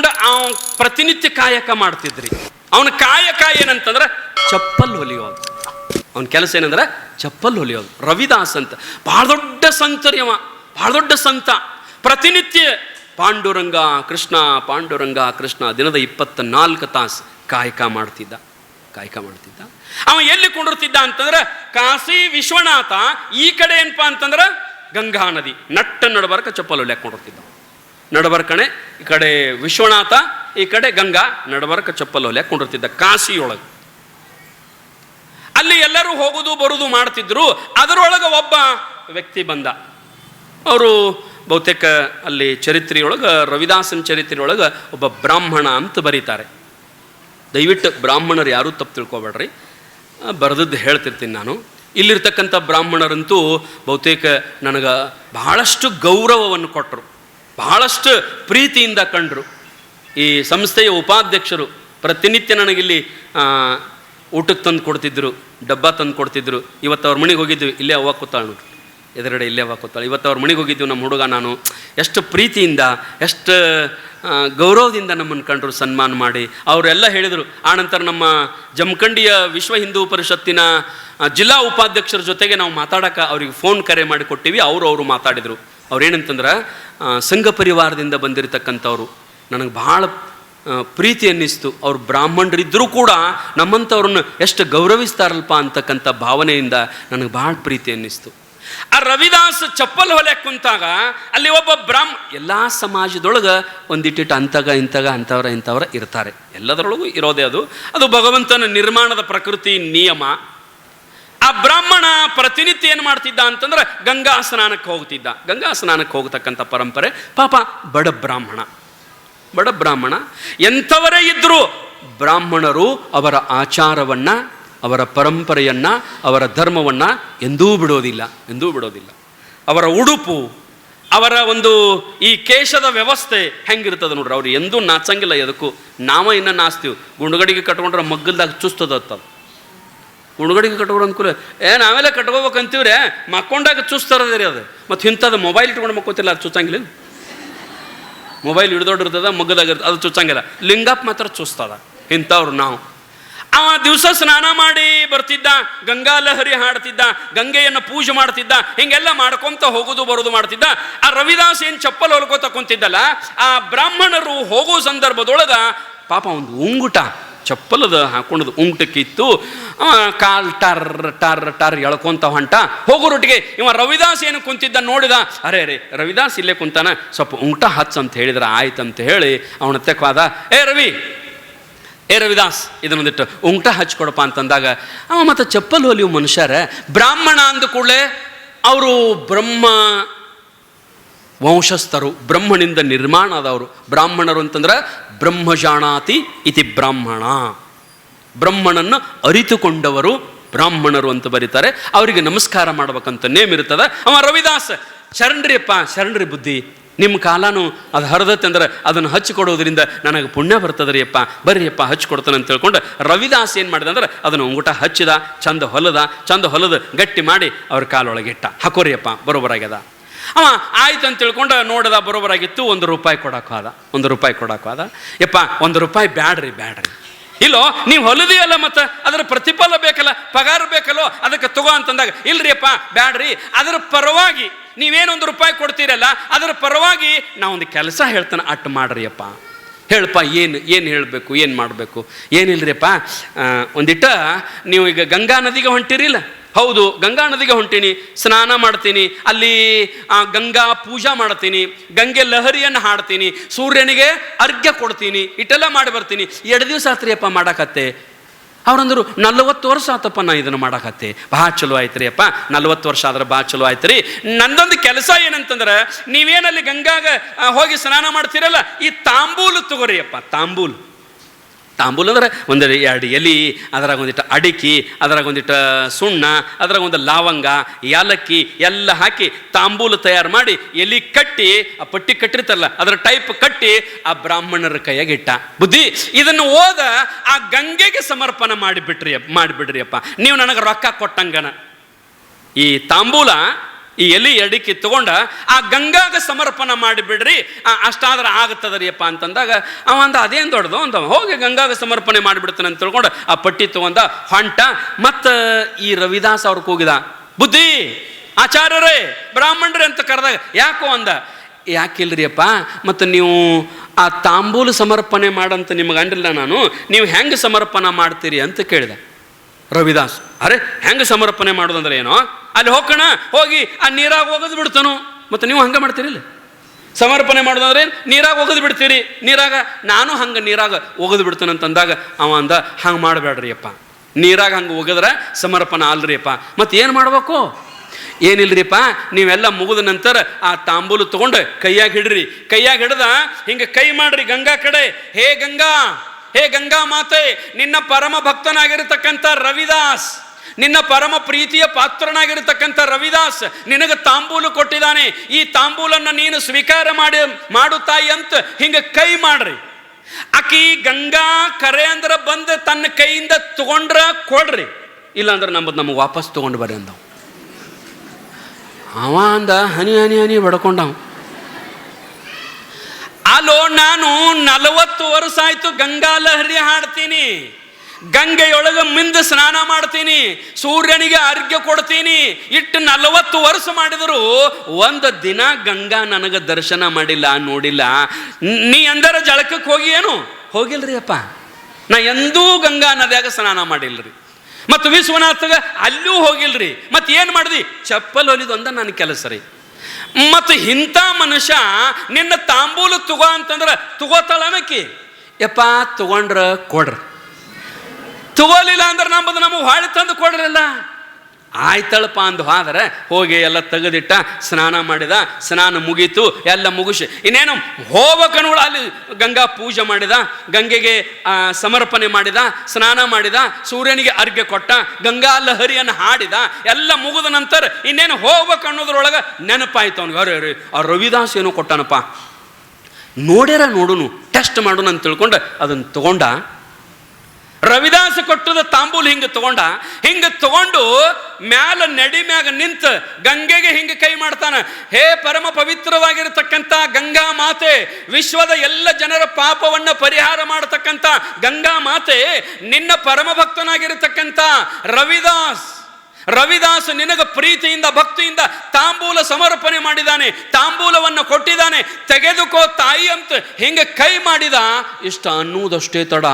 ತಿಳ್ಕೊಂಡು ಅವ ಪ್ರತಿನಿತ್ಯ ಕಾಯಕ ಮಾಡ್ತಿದ್ರಿ. ಅವನ ಕಾಯಕ ಏನಂತಂದ್ರೆ ಚಪ್ಪಲ್ ಹೊಲಿಯೋದು. ಅವನ ಕೆಲಸ ಏನಂದ್ರೆ ಚಪ್ಪಲ್ ಹೊಲಿಯೋದು. ರವಿದಾಸ್ ಅಂತ. ಬಹಳ ದೊಡ್ಡ ಸಂತರಿ ಅವ. ಬಹಳ ದೊಡ್ಡ ಸಂತ. ಪ್ರತಿನಿತ್ಯ ಪಾಂಡುರಂಗ ಕೃಷ್ಣ ಪಾಂಡುರಂಗ ಕೃಷ್ಣ ದಿನದ ಇಪ್ಪತ್ತ ನಾಲ್ಕು ತಾಸು ಕಾಯಕ ಮಾಡ್ತಿದ್ದ. ಕಾಯಕ ಮಾಡ್ತಿದ್ದ. ಅವ ಎಲ್ಲಿ ಕುಂಡಿರ್ತಿದ್ದ ಅಂತಂದ್ರೆ ಕಾಶಿ ವಿಶ್ವನಾಥ ಈ ಕಡೆ ಏನಪ್ಪಾ ಅಂತಂದ್ರೆ ಗಂಗಾ ನದಿ. ನಟ್ಟ ನಡಬಾರಕ ಚಪ್ಪಲ್ ಹೊಲಿಯಕ್ಕೆ ಕೊಂಡಿರ್ತಿದ್ದ. ನಡಬರ್ಕಣೆ ಈ ಕಡೆ ವಿಶ್ವನಾಥ, ಈ ಕಡೆ ಗಂಗಾ. ನಡಬರ್ಕ ಚಪ್ಪಲ್ ಒಲೆ ಕೊಂಡಿರ್ತಿದ್ದ ಕಾಶಿಯೊಳಗೆ. ಅಲ್ಲಿ ಎಲ್ಲರೂ ಹೋಗುದು, ಬರುದು ಮಾಡ್ತಿದ್ರು. ಅದರೊಳಗೆ ಒಬ್ಬ ವ್ಯಕ್ತಿ ಬಂದ. ಅವರು ಬಹುತೇಕ ಅಲ್ಲಿ ಚರಿತ್ರೆಯೊಳಗೆ, ರವಿದಾಸನ ಚರಿತ್ರೆಯೊಳಗೆ ಒಬ್ಬ ಬ್ರಾಹ್ಮಣ ಅಂತ ಬರೀತಾರೆ. ದಯವಿಟ್ಟು ಬ್ರಾಹ್ಮಣರು ಯಾರೂ ತಪ್ಪು ತಿಳ್ಕೊಬೇಡ್ರಿ. ಬರೆದದ್ದು ಹೇಳ್ತಿರ್ತೀನಿ ನಾನು. ಇಲ್ಲಿರ್ತಕ್ಕಂಥ ಬ್ರಾಹ್ಮಣರಂತೂ ಬಹುತೇಕ ನನಗೆ ಬಹಳಷ್ಟು ಗೌರವವನ್ನು ಕೊಟ್ಟರು ಬಹಳಷ್ಟು ಪ್ರೀತಿಯಿಂದ ಕಂಡರು. ಈ ಸಂಸ್ಥೆಯ ಉಪಾಧ್ಯಕ್ಷರು ಪ್ರತಿನಿತ್ಯ ನನಗಿಲ್ಲಿ ಊಟಕ್ಕೆ ತಂದು ಕೊಡ್ತಿದ್ರು, ಡಬ್ಬ ತಂದು ಕೊಡ್ತಿದ್ರು. ಇವತ್ತು ಅವ್ರ ಮನೆಗೆ ಹೋಗಿದ್ವಿ, ಇಲ್ಲೇ ಅವ್ವ ಕೂತಾಳು ಎದುರುಗಡೆ ಇಲ್ಲೇ ಅವ್ವ ಕೂತಾಳ. ಇವತ್ತು ಅವ್ರ ಮನೆಗೆ ಹೋಗಿದ್ವಿ ನಮ್ಮ ಹುಡುಗ ನಾನು. ಎಷ್ಟು ಪ್ರೀತಿಯಿಂದ, ಎಷ್ಟು ಗೌರವದಿಂದ ನಮ್ಮನ್ನು ಕಂಡರು, ಸನ್ಮಾನ ಮಾಡಿ. ಅವರೆಲ್ಲ ಹೇಳಿದರು ಆನಂತರ ನಮ್ಮ ಜಮಖಂಡಿಯ ವಿಶ್ವ ಹಿಂದೂ ಪರಿಷತ್ತಿನ ಜಿಲ್ಲಾ ಉಪಾಧ್ಯಕ್ಷರ ಜೊತೆಗೆ ನಾವು ಮಾತಾಡೋಕೆ ಅವ್ರಿಗೆ ಫೋನ್ ಕರೆ ಮಾಡಿ ಕೊಟ್ಟಿವಿ. ಅವರು ಅವರು ಮಾತಾಡಿದರು. ಅವ್ರೇನಂತಂದ್ರೆ ಸಂಘ ಪರಿವಾರದಿಂದ ಬಂದಿರತಕ್ಕಂಥವ್ರು. ನನಗೆ ಭಾಳ ಪ್ರೀತಿ ಅನ್ನಿಸ್ತು. ಅವ್ರು ಬ್ರಾಹ್ಮಣರಿದ್ದರೂ ಕೂಡ ನಮ್ಮಂಥವ್ರನ್ನ ಎಷ್ಟು ಗೌರವಿಸ್ತಾರಲ್ಪ ಅಂತಕ್ಕಂಥ ಭಾವನೆಯಿಂದ ನನಗೆ ಭಾಳ ಪ್ರೀತಿ ಅನ್ನಿಸ್ತು. ಆ ರವಿದಾಸ್ ಚಪ್ಪಲ್ ಹೊಲೆ ಕುಂತಾಗ ಅಲ್ಲಿ ಒಬ್ಬ ಬ್ರಾಹ್ಮ ಎಲ್ಲ ಸಮಾಜದೊಳಗೆ ಒಂದಿಟ್ಟಿಟ್ಟು ಅಂತಗ ಇಂತಗ ಅಂಥವ್ರ, ಇಂಥವ್ರ ಇರ್ತಾರೆ. ಎಲ್ಲದರೊಳಗೂ ಇರೋದೇ ಅದು. ಅದು ಭಗವಂತನ ನಿರ್ಮಾಣದ ಪ್ರಕೃತಿ ನಿಯಮ. ಆ ಬ್ರಾಹ್ಮಣ ಪ್ರತಿನಿತ್ಯ ಏನು ಮಾಡ್ತಿದ್ದ ಅಂತಂದ್ರೆ ಗಂಗಾ ಸ್ನಾನಕ್ಕೆ ಹೋಗ್ತಿದ್ದ. ಗಂಗಾ ಸ್ನಾನಕ್ಕೆ ಹೋಗ್ತಕ್ಕಂಥ ಪರಂಪರೆ ಪಾಪ ಬಡ ಬ್ರಾಹ್ಮಣ. ಬಡ ಬ್ರಾಹ್ಮಣ. ಎಂಥವರೇ ಇದ್ದರೂ ಬ್ರಾಹ್ಮಣರು ಅವರ ಆಚಾರವನ್ನ, ಅವರ ಪರಂಪರೆಯನ್ನ, ಅವರ ಧರ್ಮವನ್ನ ಎಂದೂ ಬಿಡೋದಿಲ್ಲ ಎಂದೂ ಬಿಡೋದಿಲ್ಲ. ಅವರ ಉಡುಪು, ಅವರ ಒಂದು ಈ ಕೇಶದ ವ್ಯವಸ್ಥೆ ಹೆಂಗಿರ್ತದೆ ನೋಡ್ರಿ, ಅವ್ರು ಎಂದೂ ನಾಚಂಗಿಲ್ಲ ಎದಕ್ಕೂ. ನಾವ ಇನ್ನ ನಾಚ್ತೀವಿ. ಗುಂಡುಗಡಿಗೆ ಕಟ್ಕೊಂಡ್ರೆ ಮಗ್ಗಲ್ದಾಗ ಚುಸ್ತದತ್ತದ ಉಡುಗಡಿಗೆ ಕಟ್ಕೊಂಡು ಅನುಕೂಲ. ಏ, ನಾವೆಲ್ಲ ಕಟ್ಕೋಬೇಕಂತೀವ್ರೆ, ಮಕ್ಕೊಂಡಾಗ ಚುಸ್ತಾರದ ರೀ ಅದು. ಮತ್ತು ಇಂಥದ್ದು ಮೊಬೈಲ್ ಇಟ್ಕೊಂಡು ಮಕ್ಕೋತಿಲ್ಲ, ಅದು ಚುಚ್ಚಂಗಿಲ್ಲ ಮೊಬೈಲ್ ಹಿಡ್ದೊಡಿರ್ತದ ಮಗ್ಗದಾಗ ಇರ್ತದೆ, ಅದು ಚುಚ್ಚಂಗಿಲ್ಲ ಲಿಂಗಪ್ಪ ಮಾತ್ರ ಚುಸ್ತದ, ಇಂಥವ್ರು ನಾವು. ಅವ ದಿವಸ ಸ್ನಾನ ಮಾಡಿ ಬರ್ತಿದ್ದ, ಗಂಗಾ ಲಹರಿ ಹಾಡ್ತಿದ್ದ, ಗಂಗೆಯನ್ನು ಪೂಜೆ ಮಾಡ್ತಿದ್ದ, ಹಿಂಗೆಲ್ಲ ಮಾಡ್ಕೊಂತ ಹೋಗೋದು ಬರೋದು ಮಾಡ್ತಿದ್ದ. ಆ ರವಿದಾಸ್ ಏನು ಚಪ್ಪಲ್ ಹೊಲ್ಕೋತ ಕುಂತಿದ್ದಲ್ಲ, ಆ ಬ್ರಾಹ್ಮಣರು ಹೋಗೋ ಸಂದರ್ಭದೊಳಗ ಪಾಪ ಒಂದು ಉಂಗುಟ, ಚಪ್ಪಲದ ಹಾಕೊಂಡದು ಉಂಗುಟಕ್ಕಿತ್ತು ಕಾಲ್ ಟರ್ ಟರ್ ಟರ್ ಎಳ್ಕೊಂತ ಹೊಂಟ. ಹೋಗೋರೊಟ್ಟಿಗೆ ಇವ ರವಿದಾಸ್ ಏನು ಕುಂತಿದ್ದ ನೋಡಿದ. ಅರೆ ಅರೆ, ರವಿದಾಸ್ ಇಲ್ಲೇ ಕುಂತಾನ? ಸ್ವಲ್ಪ ಉಂಟ ಹಚ್ಚ ಅಂತ ಹೇಳಿದ್ರೆ ಅಂತ ಹೇಳಿ ಅವನ ತೆಕ್ವಾದ ಏ ರವಿ, ಏ ರವಿದಾಸ್, ಇದನ್ನೊಂದಿಟ್ಟು ಉಂಟ ಹಚ್ಕೊಡಪ್ಪ ಅಂತಂದಾಗ, ಅವ ಮತ್ತು ಚಪ್ಪಲ್ ಹೊಲಿಯು ಮನುಷ್ಯರ, ಬ್ರಾಹ್ಮಣ ಅಂದ ಕೂಡಲೇ ಅವರು ಬ್ರಹ್ಮ ವಂಶಸ್ಥರು, ಬ್ರಹ್ಮನಿಂದ ನಿರ್ಮಾಣ ಆದವರು. ಬ್ರಾಹ್ಮಣರು ಅಂತಂದ್ರೆ ಬ್ರಹ್ಮಜಾಣಾತಿ ಇತಿ ಬ್ರಾಹ್ಮಣ. ಬ್ರಹ್ಮಣನ್ನು ಅರಿತುಕೊಂಡವರು ಬ್ರಾಹ್ಮಣರು ಅಂತ ಬರೀತಾರೆ. ಅವರಿಗೆ ನಮಸ್ಕಾರ ಮಾಡ್ಬೇಕಂತ ನೇಮ್ ಇರ್ತದೆ ಅವ ರವಿದಾಸ್, ಶರಣ್ರಿಯಪ್ಪ, ಶರಣ್ರಿ ಬುದ್ಧಿ ನಿಮ್ಮ ಕಾಲಾನು ಅದು ಹರಿದತ್ತೆ ಅಂದ್ರೆ ಅದನ್ನು ಹಚ್ಚಿಕೊಡೋದ್ರಿಂದ ನನಗೆ ಪುಣ್ಯ ಬರ್ತದೆ ರೀ ಅಪ್ಪ ಬರ್ರಿಯಪ್ಪ ಹಚ್ಚಿಕೊಡ್ತಾನೆ ಅಂತ ತಿಳ್ಕೊಂಡು ರವಿದಾಸ್ ಏನು ಮಾಡಿದ ಅಂದ್ರೆ ಅದನ್ನು ಉಂಗುಟ ಹಚ್ಚಿದ, ಚಂದ ಹೊಲದ ಚಂದ ಹೊಲದ ಗಟ್ಟಿ ಮಾಡಿ ಅವ್ರ ಕಾಲೊಳಗೆ ಇಟ್ಟ. ಹಾಕೋರಿಯಪ್ಪ ಬರೋಬರಾಗ್ಯದ ಅವ ಆಯ್ತು ಅಂತ ತಿಳ್ಕೊಂಡು ನೋಡದ ಬರೋಬರಾಗಿತ್ತು ಒಂದು ರೂಪಾಯಿ ಕೊಡಕ್ಕೆ ಹೋದ ಒಂದು ರೂಪಾಯಿ ಕೊಡಕ್ಕೆ ಹೋದ ಯಪ್ಪ, ಒಂದು ರೂಪಾಯಿ ಬ್ಯಾಡ್ರಿ ಬ್ಯಾಡ್ರಿ. ಇಲ್ಲೋ, ನೀವು ಹೊಲದಿಯಲ್ಲ ಮತ್ತು? ಅದರ ಪ್ರತಿಫಲ ಬೇಕಲ್ಲ? ಪಗಾರ ಬೇಕಲ್ಲೋ? ಅದಕ್ಕೆ ತಗೋ ಅಂತಂದಾಗ ಇಲ್ರಿ ಅಪ್ಪ ಬ್ಯಾಡ್ರಿ. ಅದರ ಪರವಾಗಿ ನೀವೇನೊಂದು ರೂಪಾಯಿ ಕೊಡ್ತೀರಲ್ಲ, ಅದರ ಪರವಾಗಿ ನಾವೊಂದು ಕೆಲಸ ಹೇಳ್ತಾನೆ, ಅಟ್ ಮಾಡ್ರಿ ಅಪ್ಪ ಹೇಳಪ್ಪ, ಏನು ಏನು ಹೇಳಬೇಕು, ಏನು ಮಾಡಬೇಕು? ಏನಿಲ್ಲರಿಯಪ್ಪ ಒಂದಿಟ್ಟ, ನೀವು ಈಗ ಗಂಗಾ ನದಿಗೆ ಹೊಂಟಿರಿಲ್ಲ? ಹೌದು, ಗಂಗಾ ನದಿಗೆ ಹೊಂಟೀನಿ, ಸ್ನಾನ ಮಾಡ್ತೀನಿ, ಅಲ್ಲಿ ಗಂಗಾ ಪೂಜಾ ಮಾಡ್ತೀನಿ, ಗಂಗೆ ಲಹರಿಯನ್ನು ಹಾಡ್ತೀನಿ, ಸೂರ್ಯನಿಗೆ ಅರ್ಘ್ಯ ಕೊಡ್ತೀನಿ ಇಟ್ಟೆಲ್ಲ ಮಾಡಿ ಬರ್ತೀನಿ. ಎರಡು ದಿವಸ ಆತ್ರಿಯಪ್ಪ ಮಾಡಕತ್ತೆ. ಅವ್ರಂದರು, ನಲ್ವತ್ತು ವರ್ಷ ಆತಪ್ಪ ನಾ ಇದನ್ನು ಮಾಡಕತ್ತೆ. ಭಾಳ ಚಲೋ ಆಯ್ತು ಅಪ್ಪ ನಲ್ವತ್ತು ವರ್ಷ ಆದ್ರೆ ಭಾಳ ಚಲೋ ಆಯ್ತು ರೀ ನಂದೊಂದು ಕೆಲಸ ಏನಂತಂದ್ರೆ, ನೀವೇನಲ್ಲಿ ಗಂಗಾಗ ಹೋಗಿ ಸ್ನಾನ ಮಾಡ್ತೀರಲ್ಲ, ಈ ತಾಂಬೂಲು ತಗೋರಿ ಅಪ್ಪ ತಾಂಬೂಲು. ತಾಂಬೂಲ್ ಅಂದ್ರೆ ಒಂದು ಎರಡು ಎಲೆ, ಅದರಾಗ ಒಂದಿಟ್ಟು ಅಡಿಕೆ, ಅದರಾಗ ಒಂದಿಟ್ಟು ಸುಣ್ಣ, ಅದರಾಗ ಒಂದು ಲವಂಗ ಏಲಕ್ಕಿ ಎಲ್ಲ ಹಾಕಿ ತಾಂಬೂಲ ತಯಾರು ಮಾಡಿ ಎಲೆ ಕಟ್ಟಿ, ಆ ಪಟ್ಟಿ ಕಟ್ಟಿರ್ತಾರಲ್ಲ, ಅದರ ಟೈಪ್ ಕಟ್ಟಿ ಆ ಬ್ರಾಹ್ಮಣರ ಕೈಯಾಗಿಟ್ಟ ಬುದ್ಧಿ, ಇದನ್ನು ಓದ, ಆ ಗಂಗೆಗೆ ಸಮರ್ಪಣೆ ಮಾಡಿಬಿಟ್ರಿ ಮಾಡಿಬಿಡ್ರಿ ಅಪ್ಪ ನೀವು ನನಗೆ ರೊಕ್ಕ ಕೊಟ್ಟಂಗನ. ಈ ತಾಂಬೂಲ ಈ ಎಲಿ ಎಡಿಕೆ ತಗೊಂಡ ಆ ಗಂಗಾಗ ಸಮರ್ಪಣ ಮಾಡಿಬಿಡ್ರಿ. ಆ, ಅಷ್ಟಾದ್ರೆ ಆಗುತ್ತದ್ರಿಯಪ್ಪ ಅಂತಂದಾಗ ಅವ ಅಂದ ಅದೇನು ದೊಡ್ಡದು? ಅಂತ ಹೋಗಿ ಗಂಗಾಗ ಸಮರ್ಪಣೆ ಮಾಡಿಬಿಡ್ತಾನೆ ಅಂತ ತಿಳ್ಕೊಂಡು ಆ ಪಟ್ಟಿ ತಗೊಂಡ ಹೊಂಟ. ಮತ್ತು ಈ ರವಿದಾಸ್ ಅವ್ರಿಗೆ ಕೂಗಿದ ಬುದ್ಧಿ ಆಚಾರ್ಯರೇ ಬ್ರಾಹ್ಮಣರೇ ಅಂತ ಕರೆದಾಗ ಯಾಕೋ ಅಂದ ಯಾಕಿಲ್ರಿಯಪ್ಪ ಮತ್ತು ನೀವು ಆ ತಾಂಬೂಲ ಸಮರ್ಪಣೆ ಮಾಡಂತ ನಿಮಗೆ ಅಂಡಿಲ್ಲ ನಾನು ನೀವು ಹೆಂಗೆ ಸಮರ್ಪಣೆ ಮಾಡ್ತೀರಿ? ಅಂತ ಕೇಳಿದೆ ರವಿದಾಸ್. ಅರೆ ಹೆಂಗೆ ಸಮರ್ಪಣೆ ಮಾಡೋದಂದ್ರೆ ಏನೋ ಅಲ್ಲಿ ಹೋಗೋಣ ಹೋಗಿ ಆ ನೀರಾಗ ಹೋಗೋದು ಬಿಡ್ತಾನು. ಮತ್ತು ನೀವು ಹಂಗೆ ಮಾಡ್ತೀರಿಲ್ಲ? ಸಮರ್ಪಣೆ ಮಾಡೋದಂದ್ರೆ ನೀರಾಗ ಒಗದು ಬಿಡ್ತೀರಿ. ನೀರಾಗ, ನಾನು ಹಂಗೆ ನೀರಾಗ ಒಗದು ಬಿಡ್ತಾನಂತಂದಾಗ ಅವ ಅಂದ, ಹಂಗೆ ಮಾಡಬೇಡ್ರಿ ಅಪ್ಪ ನೀರಾಗ ಹಂಗೆ ಒಗದ್ರೆ ಸಮರ್ಪಣೆ ಅಲ್ರಿ ಅಪ್ಪ ಮತ್ತು ಏನು ಮಾಡಬೇಕು? ಏನಿಲ್ರಿಪ್ಪ ನೀವೆಲ್ಲ ಮುಗಿದ ನಂತರ ಆ ತಾಂಬೂಲು ತೊಗೊಂಡು ಕೈಯಾಗಿ ಹಿಡ್ರಿ. ಕೈಯಾಗಿ ಹಿಡ್ದ, ಹಿಂಗೆ ಕೈ ಮಾಡ್ರಿ ಗಂಗಾ ಕಡೆ. ಹೇ ಗಂಗಾ ಹೇ ಗಂಗಾ ಮಾತೆ, ನಿನ್ನ ಪರಮ ಭಕ್ತನಾಗಿರತಕ್ಕಂಥ ರವಿದಾಸ್. ನಿನ್ನ ಪರಮ ಪ್ರೀತಿಯ ಪಾತ್ರನಾಗಿರತಕ್ಕಂಥ ರವಿದಾಸ್ ನಿನಗೆ ತಾಂಬೂಲು ಕೊಟ್ಟಿದ್ದಾನೆ. ಈ ತಾಂಬೂಲನ್ನು ನೀನು ಸ್ವೀಕಾರ ಮಾಡಿ, ಮಾಡು ತಾಯಿ ಅಂತ ಹಿಂಗೆ ಕೈ ಮಾಡ್ರಿ. ಆಕಿ ಗಂಗಾ ಕರೆ ಅಂದ್ರೆ ಬಂದು ತನ್ನ ಕೈಯಿಂದ ತಗೊಂಡ್ರ ಕೊಡ್ರಿ. ಇಲ್ಲಾಂದ್ರೆ ನಮ್ಮದು ನಮಗೆ ವಾಪಸ್ ತಗೊಂಡು ಬರ್ರಿ ಅಂದವು. ಅವ ಅಂದ, ಹನಿ ಹನಿ ಹನಿ ಬಡ್ಕೊಂಡವ. ಅಲೋ, ನಾನು ನಲವತ್ತು ವರ್ಷ ಆಯ್ತು ಗಂಗಾ ಲಹರಿ ಹಾಡ್ತೀನಿ. ಗಂಗೆಯೊಳಗೆ ಮಿಂದ ಸ್ನಾನ ಮಾಡ್ತೀನಿ, ಸೂರ್ಯನಿಗೆ ಅರ್ಘ್ಯ ಕೊಡ್ತೀನಿ, ಇಟ್ಟು ನಲವತ್ತು ವರ್ಷ ಮಾಡಿದರೂ ಒಂದು ದಿನ ಗಂಗಾ ನನಗೆ ದರ್ಶನ ಮಾಡಿಲ್ಲ, ನೋಡಿಲ್ಲ. ನೀ ಅಂದರ ಜಳಕಕ್ಕೆ ಹೋಗಿ ಏನು? ಹೋಗಿಲ್ರಿ ಅಪ್ಪ. ನಾ ಎಂದೂ ಗಂಗಾ ನದಿಯಾಗ ಸ್ನಾನ ಮಾಡಿಲ್ಲರಿ ಮತ್ತು ವಿಶ್ವನಾಥಗ ಅಲ್ಲೂ ಹೋಗಿಲ್ರಿ. ಮತ್ತೆ ಏನು ಮಾಡಿದಿ? ಚಪ್ಪಲ್ ಹೊಲಿದು ಅಂದ ನನ್ನ ಕೆಲಸ ರೀ. ಮತ್ತು ಇಂಥ ಮನುಷ್ಯ ನಿನ್ನ ತಾಂಬೂಲು ತಗೋ ಅಂತಂದ್ರೆ ತಗೋತಾಳನಕ್ಕಿ ಯಪ್ಪ, ತಗೊಂಡ್ರ ಕೊಡ್ರಿ. ತಗೋಲಿಲ್ಲ ಅಂದ್ರೆ ನಮ್ಮದು ನಮಗೆ ಹೊಳೆ ತಂದು ಕೊಡ್ರಲ್ಲ. ಆಯ್ತಳಪ್ಪ ಅಂದು ಆದ್ರೆ ಹೋಗಿ ಎಲ್ಲ ತೆಗೆದಿಟ್ಟ, ಸ್ನಾನ ಮಾಡಿದ, ಸ್ನಾನ ಮುಗೀತು, ಎಲ್ಲ ಮುಗಿಸಿ. ಇನ್ನೇನು ಹೋಗ್ಬೇಕನ್ನುಗಳು ಅಲ್ಲಿ ಗಂಗಾ ಪೂಜೆ ಮಾಡಿದ, ಗಂಗೆಗೆ ಸಮರ್ಪಣೆ ಮಾಡಿದ, ಸ್ನಾನ ಮಾಡಿದ, ಸೂರ್ಯನಿಗೆ ಅರ್ಘ್ಯ ಕೊಟ್ಟ, ಗಂಗಾ ಲಹರಿಯನ್ನು ಹಾಡಿದ, ಎಲ್ಲ ಮುಗಿದ ನಂತರ ಇನ್ನೇನು ಹೋಗ್ಬೇಕು ಅನ್ನೋದ್ರೊಳಗೆ ನೆನಪಾಯ್ತು ಅವ್ನಿಗೆ. ಅರೆ ಆ ರವಿದಾಸ್ ಏನೋ ಕೊಟ್ಟನಪ್ಪ. ನೋಡ್ಯಾರ ನೋಡುನು ಟೆಸ್ಟ್ ಮಾಡೋಣ ಅಂತ ತಿಳ್ಕೊಂಡು ಅದನ್ನು ತಗೊಂಡ ರವಿದಾಸ ಕೊಟ್ಟದ ತಾಂಬೂಲ್ ಹಿಂಗೆ ತಗೊಂಡ, ಹಿಂಗೆ ತಗೊಂಡು ಮ್ಯಾಲ ನಡಿ ಮ್ಯಾಗ ನಿಂತ ಗಂಗೆಗೆ ಹಿಂಗೆ ಕೈ ಮಾಡ್ತಾನೆ. ಹೇ ಪರಮ ಪವಿತ್ರವಾಗಿರತಕ್ಕಂಥ ಗಂಗಾ ಮಾತೆ, ವಿಶ್ವದ ಎಲ್ಲ ಜನರ ಪಾಪವನ್ನ ಪರಿಹಾರ ಮಾಡತಕ್ಕಂಥ ಗಂಗಾ ಮಾತೆ, ನಿನ್ನ ಪರಮ ಭಕ್ತನಾಗಿರತಕ್ಕಂಥ ರವಿದಾಸ್. ರವಿದಾಸ್ ನಿನಗ ಪ್ರೀತಿಯಿಂದ, ಭಕ್ತಿಯಿಂದ ತಾಂಬೂಲ ಸಮರ್ಪಣೆ ಮಾಡಿದಾನೆ, ತಾಂಬೂಲವನ್ನು ಕೊಟ್ಟಿದ್ದಾನೆ ತೆಗೆದುಕೋ ತಾಯಿ ಅಂತ ಹಿಂಗೆ ಕೈ ಮಾಡಿದ, ಇಷ್ಟ ಅನ್ನುವುದಷ್ಟೇ ತಡ.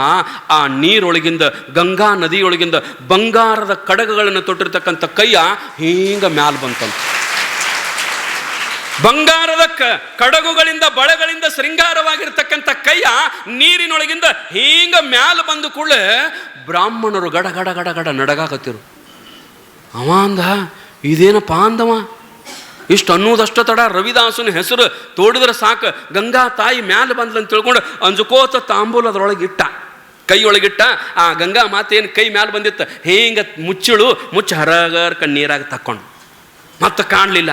ಆ ನೀರೊಳಗಿಂದ, ಗಂಗಾ ನದಿಯೊಳಗಿಂದ, ಬಂಗಾರದ ಕಡಗಗಳನ್ನು ತೊಟ್ಟಿರ್ತಕ್ಕಂಥ ಕೈಯ ಹಿಂಗ ಮ್ಯಾಲ್ ಬಂತಂತ. ಬಂಗಾರದ ಕಡಗುಗಳಿಂದ, ಬಳೆಗಳಿಂದ ಶೃಂಗಾರವಾಗಿರ್ತಕ್ಕಂಥ ಕೈಯ ನೀರಿನೊಳಗಿಂದ ಹಿಂಗ ಮ್ಯಾಲ ಬಂದು ಕೂಡಲೇ ಬ್ರಾಹ್ಮಣರು ಗಡ ಗಡ ಗಡ ಗಡ ನಡಗಾಕತ್ತಿರು. ಅವ ಅಂದ, ಇದೇನಪ್ಪ ಅಂದವ? ಇಷ್ಟು ಅನ್ನೋದಷ್ಟು ತಡ, ರವಿದಾಸನ ಹೆಸರು ತೋಡಿದ್ರೆ ಸಾಕು. ಗಂಗಾ ತಾಯಿ ಮ್ಯಾಲೆ ಬಂದ್ಲಂತ ತಿಳ್ಕೊಂಡು ಅಂಜುಕೋತ ತಾಂಬೂಲ ಅದ್ರೊಳಗೆ ಇಟ್ಟ. ಕೈಯೊಳಗಿಟ್ಟ ಆ ಗಂಗಾ ಮಾತೇನು ಕೈ ಮ್ಯಾಲೆ ಬಂದಿತ್ತು. ಹಿಂಗೆ ಮುಚ್ಚಿಳು, ಮುಚ್ಚಿ ಹರಗರ್ ಕಣ್ಣೀರಾಗಿ ತಕ್ಕೊಂಡು. ಮತ್ತೆ ಕಾಣಲಿಲ್ಲ.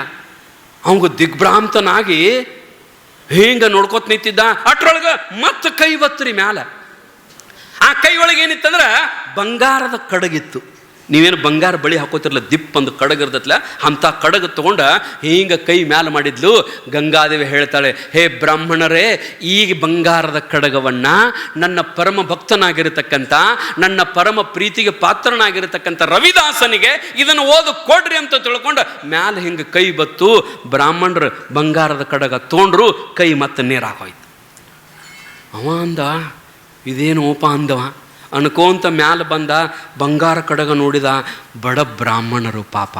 ಅವಂಗ ದಿಗ್ಭ್ರಾಂತನಾಗಿ ಹಿಂಗೆ ನೋಡ್ಕೊತ ನಿಂತಿದ್ದ? ಅಟ್ರೊಳಗೆ ಮತ್ತೆ ಕೈ ಬತ್ರಿ ಮ್ಯಾಲ. ಆ ಕೈ ಒಳಗೆ ಏನಿತ್ತಂದ್ರೆ ಬಂಗಾರದ ಕಡಗಿತ್ತು. ನೀವೇನು ಬಂಗಾರ ಬಳಿ ಹಾಕೋತಿರಲ್ಲ ದಿಪ್ ಒಂದು ಕಡಗಿರ್ತತ್ಲ ಅಂಥ ಕಡಗ ತಗೊಂಡ ಹಿಂಗೆ ಕೈ ಮ್ಯಾಲ ಮಾಡಿದ್ಲು. ಗಂಗಾದೇವಿ ಹೇಳ್ತಾಳೆ, ಹೇ ಬ್ರಾಹ್ಮಣರೇ ಈ ಬಂಗಾರದ ಕಡಗವನ್ನು ನನ್ನ ಪರಮ ಭಕ್ತನಾಗಿರತಕ್ಕಂಥ, ನನ್ನ ಪರಮ ಪ್ರೀತಿಗೆ ಪಾತ್ರನಾಗಿರತಕ್ಕಂಥ ರವಿದಾಸನಿಗೆ ಇದನ್ನು ಓದು ಕೊಡ್ರಿ ಅಂತ ತಿಳ್ಕೊಂಡು ಮ್ಯಾಲ ಹಿಂಗೆ ಕೈ ಬತ್ತು, ಬ್ರಾಹ್ಮಣರು ಬಂಗಾರದ ಕಡಗ ತೊಗೊಂಡ್ರು ಕೈ ಮತ್ತೆ ನೀರಾಗೋಯ್ತು. ಅವ ಅಂದ, ಇದೇನು ಓಪ ಅಂದವ ಅನ್ಕೋಂತ ಮ್ಯಾಲ ಬಂದ ಬಂಗಾರ ಕಡಗ ನೋಡಿದ ಬಡ ಬ್ರಾಹ್ಮಣರು ಪಾಪ.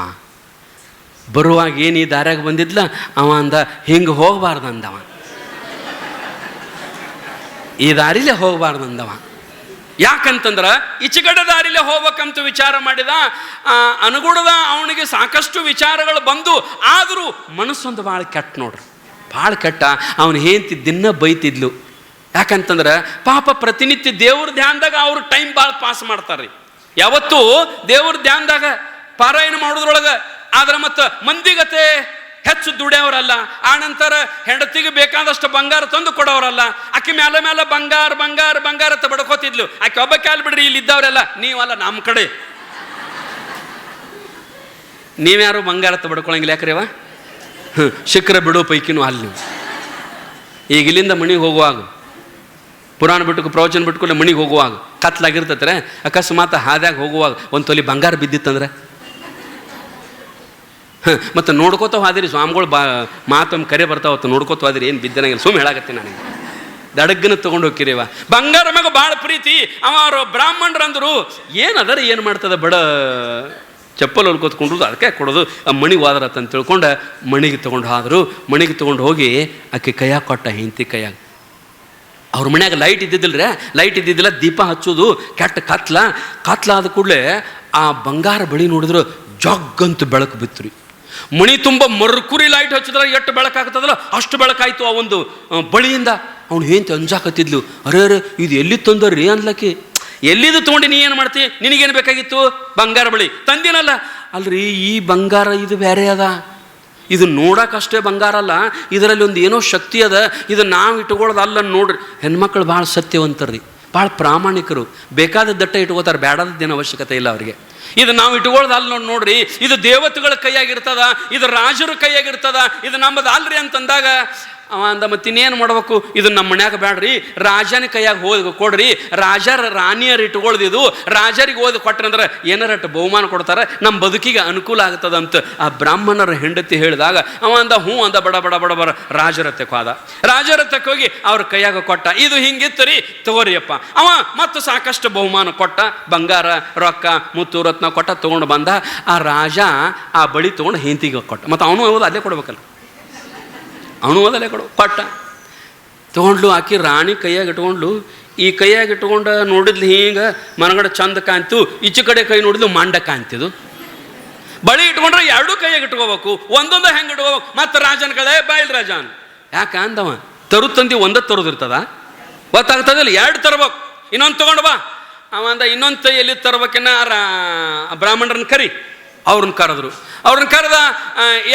ಬರುವಾಗ ಏನು ಈ ದಾರ್ಯಾಗ ಬಂದಿದ್ಲ? ಅವ ಅಂದ, ಹಿಂಗೆ ಹೋಗಬಾರ್ದು ಅಂದವ ಈ ದಾರಿಲೇ ಹೋಗಬಾರ್ದು ಅಂದವ ಯಾಕಂತಂದ್ರ ಈಚೆಗಡೆ ದಾರಿಲೇ ಹೋಗ್ಬೇಕಂತ ವಿಚಾರ ಮಾಡಿದ ಅನುಗುಣದ ಅವನಿಗೆ ಸಾಕಷ್ಟು ವಿಚಾರಗಳು ಬಂದು, ಆದರೂ ಮನಸ್ಸೊಂದು ಭಾಳ ಕೆಟ್ಟ ನೋಡ್ರಿ. ಭಾಳ ಕೆಟ್ಟ. ಅವನು ಹೇಂತಿ ದಿನ ಬೈತಿದ್ಲು. ಯಾಕಂತಂದ್ರೆ ಪಾಪ ಪ್ರತಿನಿತ್ಯ ದೇವ್ರ ಧ್ಯಾನದಾಗ ಅವ್ರು ಟೈಮ್ ಭಾಳ ಪಾಸ್ ಮಾಡ್ತಾರ್ರಿ. ಯಾವತ್ತೂ ದೇವ್ರ ಧ್ಯಾನದಾಗ ಪಾರಾಯಣ ಮಾಡೋದ್ರೊಳಗೆ ಆದ್ರೆ ಮತ್ತು ಮಂದಿಗತೆ ಹೆಚ್ಚು ದುಡಿಯೋರಲ್ಲ ಆ ನಂತರ ಹೆಂಡತಿಗೆ ಬೇಕಾದಷ್ಟು ಬಂಗಾರ ತಂದು ಕೊಡೋರಲ್ಲ ಆಕೆ ಮೇಲೆ ಮೇಲೆ ಬಂಗಾರ ಬಂಗಾರ ಬಂಗಾರ ಅಂತ ಬಡ್ಕೋತಿದ್ಲು. ಆಕೆ ಒಬ್ಬ ಕ್ಯಾಲ್ ಬಿಡ್ರಿ, ಇಲ್ಲಿ ಇದ್ದವರೆಲ್ಲ, ನೀವಲ್ಲ ನಮ್ಮ ಕಡೆ. ನೀವ್ಯಾರು ಬಂಗಾರ ಅಂತ ಬಡ್ಕೊಳಂಗಿಲ್ಲ ಯಾಕ್ರಿ ಅವ? ಹ್ಞೂ ಶಿಖರ ಬಿಡೋ ಪೈಕಿನೂ ಅಲ್ಲಿ ಈಗ ಇಲ್ಲಿಂದ ಮಣಿಗೆ ಹೋಗುವಾಗ ಪುರಾಣ ಬಿಟ್ಟು ಪ್ರವಚನ ಬಿಟ್ಕೊಂಡು ಮಣಿಗೆ ಹೋಗುವಾಗ ಕತ್ಲಾಗಿರ್ತೈತ್ರೆ ಅಕಸ್ಮಾತ್ ಹಾದ್ಯಾಗ ಹೋಗುವಾಗ ಒಂದು ತೊಲಿ ಬಂಗಾರ ಬಿದ್ದಿತ್ತಂದ್ರೆ? ಮತ್ತು ನೋಡ್ಕೋತ ಹೋದಿರಿ, ಸ್ವಾಮಿಗಳು ಬಾ, ಮಾತಮ್ಮ ಕರೆ ಬರ್ತಾವತ್ತು ನೋಡ್ಕೋತ ಹೋದ್ರಿ, ಏನು ಬಿದ್ದನಾಗಿಲ್ಲ ಸುಮ್ಮನೆ ಹೇಳಾಕತ್ತೀನಿ ನನಗೆ ದಡಗ್ಗನ ತೊಗೊಂಡು ಹೋಗಿರಿವ ಬಂಗಾರ ಮಗ ಭಾಳ ಪ್ರೀತಿ ಅವರು ಬ್ರಾಹ್ಮಣರಂದರು ಏನದರ ಏನು ಮಾಡ್ತದ ಬಡ ಚಪ್ಪಲ್ ಹೊಲ್ಕೊತ್ಕೊಂಡು ಅದಕ್ಕೆ ಕೊಡೋದು, ಆ ಮಣಿಗೆ ಹೋದ್ರತ್ತಂತ ತಿಳ್ಕೊಂಡು ಮಣಿಗೆ ತೊಗೊಂಡು ಹಾದರು, ಮಣಿಗೆ ತೊಗೊಂಡು ಹೋಗಿ ಆಕೆ ಕೈಯಾಗ ಕೊಟ್ಟ, ಹೆಂಡತಿ ಕೈಯಾಗ. ಅವ್ರ ಮನ್ಯಾಗ ಲೈಟ್ ಇದ್ದಿದ್ದಿಲ್ಲ ರೀ ಲೈಟ್ ಇದ್ದಿದ್ದಿಲ್ಲ, ದೀಪ ಹಚ್ಚೋದು, ಕೆಟ್ಟ ಕತ್ಲ. ಕತ್ಲ ಆದ ಕೂಡಲೇ ಆ ಬಂಗಾರ ಬಳಿ ನೋಡಿದ್ರೆ ಜಗ್ಗಂತ ಬೆಳಕು ಬಿತ್ತು ಮಣಿ ತುಂಬ ಮರ್ಕುರಿ ಲೈಟ್ ಹಚ್ಚಿದ್ರೆ ಎಷ್ಟು ಬೆಳಕಾಗ್ತದಲ್ಲ ಅಷ್ಟು ಬೆಳಕಾಯ್ತು ಆ ಒಂದು ಬಳಿಯಿಂದ. ಅವ್ನು ಏನು ಅಂಜಾಕತ್ತಿದ್ಲು, ಅರೆ ಅರೆ, ಇದು ಎಲ್ಲಿ ತಂದರ್ರಿ ಅನ್ಲಕ್ಕಿ ಎಲ್ಲಿದು ತೊಗೊಂಡು ನೀ ಏನು ಮಾಡ್ತಿ? ನಿನಗೇನು ಬೇಕಾಗಿತ್ತು? ಬಂಗಾರ ಬಳಿ ತಂದಿನಲ್ಲ. ಅಲ್ರಿ, ಈ ಬಂಗಾರ ಇದು ಬೇರೆ ಅದ. ಇದು ನೋಡಕ್ಕಷ್ಟೇ ಬಂಗಾರ ಅಲ್ಲ, ಇದರಲ್ಲಿ ಒಂದು ಏನೋ ಶಕ್ತಿ ಅದ, ಇದು ನಾವು ಇಟ್ಕೊಳ್ಳೋದು ಅಲ್ಲ ನೋಡ್ರಿ. ಹೆಣ್ಮಕ್ಳು ಭಾಳ ಸತ್ಯವಂತರ್ರಿ, ಭಾಳ ಪ್ರಾಮಾಣಿಕರು. ಬೇಕಾದ ದಟ್ಟ ಇಟ್ಕೋತಾರೆ ದಿನ ಅವಶ್ಯಕತೆ ಇಲ್ಲ ಅವರಿಗೆ. ಇದು ನಾವು ಇಟ್ಕೊಳ್ಳೋದು ಅಲ್ಲಿ ನೋಡಿ ನೋಡ್ರಿ, ಇದು ದೇವತೆಗಳ ಕೈಯಾಗಿರ್ತದ, ಇದು ರಾಜರ ಕೈಯಾಗಿರ್ತದ, ಇದು ನಮ್ಮದು ಅಲ್ರಿ ಅಂತಂದಾಗ ಅವ ಅಂದ, ಮತ್ತೆ ಇನ್ನೇನು ಮಾಡಬೇಕು? ಇದು ನಮ್ಮ ಮನ್ಯಾಗ ಬೇಡ್ರಿ ರಾಜನ ಕೈಯಾಗ ಹೋದ, ಕೊಡ್ರಿ. ರಾಜರ ರಾಣಿಯರು ಇಟ್ಕೊಳ್ದು ಇದು ರಾಜರಿಗೆ ಓದಿ ಕೊಟ್ರಂದ್ರೆ ಏನರಟ್ಟು ಬಹುಮಾನ ಕೊಡ್ತಾರೆ? ನಮ್ಮ ಬದುಕಿಗೆ ಅನುಕೂಲ ಆಗ್ತದಂತ ಆ ಬ್ರಾಹ್ಮಣರ ಹೆಂಡತಿ ಹೇಳಿದಾಗ, ಅವ ಅಂದ, ಹ್ಞೂ ಅಂದ, ಬಡ ಬಡ ಬಡ ಬಡ ರಾಜರತ್ಯಕ್ಕೆ ಹೋದ. ರಾಜರತ್ಯಕ್ಕೆ ಹೋಗಿ ಅವ್ರ ಕೈಯಾಗ ಕೊಟ್ಟ. ಇದು ಹಿಂಗಿತ್ತು ರೀ, ತಗೋರಿಯಪ್ಪ. ಅವ ಮತ್ತು ಸಾಕಷ್ಟು ಬಹುಮಾನ ಕೊಟ್ಟ. ಬಂಗಾರ, ರೊಕ್ಕ, ಮುತ್ತು, ರತ್ನ ಕೊಟ್ಟ, ತಗೊಂಡು ಬಂದ. ಆ ರಾಜ ಆ ಬಳಿ ತಗೊಂಡು ಹಿಂತಿಗೆ ಕೊಟ್ಟ. ಮತ್ತು ಅವನು ಹೋಗೋದು ಅಲ್ಲೇ ಕೊಡ್ಬೇಕಲ್ಲ. ಅವನು ಹೋದಲ್ಲೇ ಕೊಡು, ಕೊಟ್ಟ. ತೊಗೊಂಡ್ಲು ಆಕಿ ರಾಣಿ ಕೈಯಾಗ ಇಟ್ಕೊಂಡ್ಲು. ಈ ಕೈಯಾಗ ಇಟ್ಕೊಂಡು ನೋಡಿದ್ಲು ಹಿಂಗೆ ಮನಗಡೆ ಚಂದ ಕಾಣ್ತು, ಈಚೆ ಕಡೆ ಕೈ ನೋಡಿದ್ಲು ಮಂಡ ಕಾಣ್ತಿದ್ದು ಬಳಿ ಇಟ್ಕೊಂಡ್ರೆ ಎರಡೂ ಕೈಯಾಗಿ ಇಟ್ಕೋಬೇಕು, ಒಂದೊಂದು ಹೆಂಗೆ ಇಟ್ಕೋಬೇಕು, ಮತ್ತೆ ರಾಜನ ಕಡೆ ಬಾಯಿಲ್ ರಾಜನ್. ಯಾಕ ಅಂದವ? ತರು ತಂದಿ ಒಂದ ತರೋದಿರ್ತದ ಗೊತ್ತಾಗ್ತದಿಲ್ಲ, ಎರಡು ತರ್ಬೇಕು. ಇನ್ನೊಂದು ತಗೊಂಡು ಬಾ. ಅವಂದ ಇನ್ನೊಂದು ಎಲ್ಲಿ ತರ್ಬೇಕಿನ್ನ ಬ್ರಾಹ್ಮಣರನ್ನ ಕರಿ. ಅವ್ರನ್ನ ಕರೆದ್ರು. ಅವ್ರನ್ನ ಕರೆದ